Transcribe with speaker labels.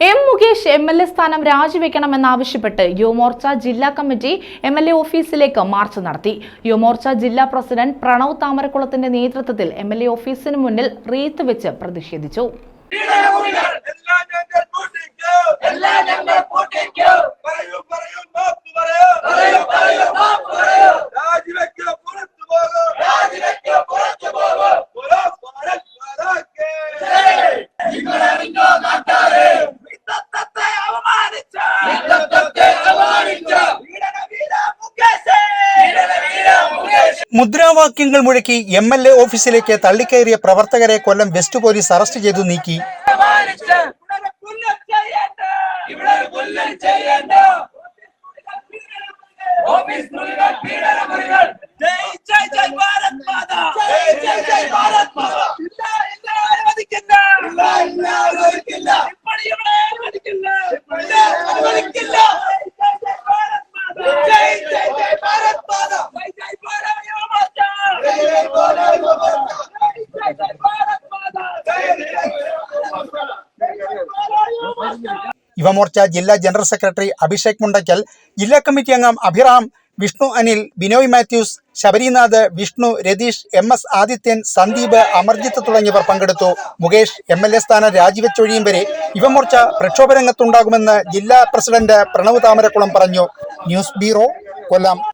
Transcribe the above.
Speaker 1: M Mukesh M L A സ്ഥാനം രാജിവെക്കണമെന്നാവശ്യപ്പെട്ട് യുവമോർച്ച ജില്ലാ കമ്മിറ്റി എം എൽ എ ഓഫീസിലേക്ക് മാർച്ച് നടത്തി. യുവമോർച്ച ജില്ലാ പ്രസിഡന്റ് പ്രണവ് താമരക്കുളത്തിന്റെ നേതൃത്വത്തിൽ എം എൽ എ ഓഫീസിന് മുന്നിൽ റീത്ത് വെച്ച് പ്രതിഷേധിച്ചു.
Speaker 2: മുദ്രാവാക്യങ്ങൾ മുഴക്കി എം എൽ എ ഓഫീസിലേക്ക് തള്ളിക്കയറിയ പ്രവർത്തകരെ കൊല്ലം വെസ്റ്റ് പോലീസ് അറസ്റ്റ് ചെയ്തു നീക്കി.
Speaker 3: ഓഫീസ്
Speaker 2: യുവമോർച്ച ജില്ലാ ജനറൽ സെക്രട്ടറി അഭിഷേക് മുണ്ടയ്ക്കൽ ജില്ലാ കമ്മിറ്റി അംഗം അഭിറാം വിഷ്ണു അനിൽ ബിനോയ് മാത്യൂസ് ശബരിനാഥ് വിഷ്ണു രതീഷ് എം എസ് ആദിത്യൻ സന്ദീപ് അമർജിത്ത് തുടങ്ങിയവർ പങ്കെടുത്തു. മുകേഷ് എം എൽ എ സ്ഥാനം രാജിവെച്ചൊഴിയും വരെ യുവമോർച്ച പ്രക്ഷോഭരംഗത്തുണ്ടാകുമെന്ന് ജില്ലാ പ്രസിഡന്റ് പ്രണവ് താമരക്കുളം പറഞ്ഞു. News bureau Kollam.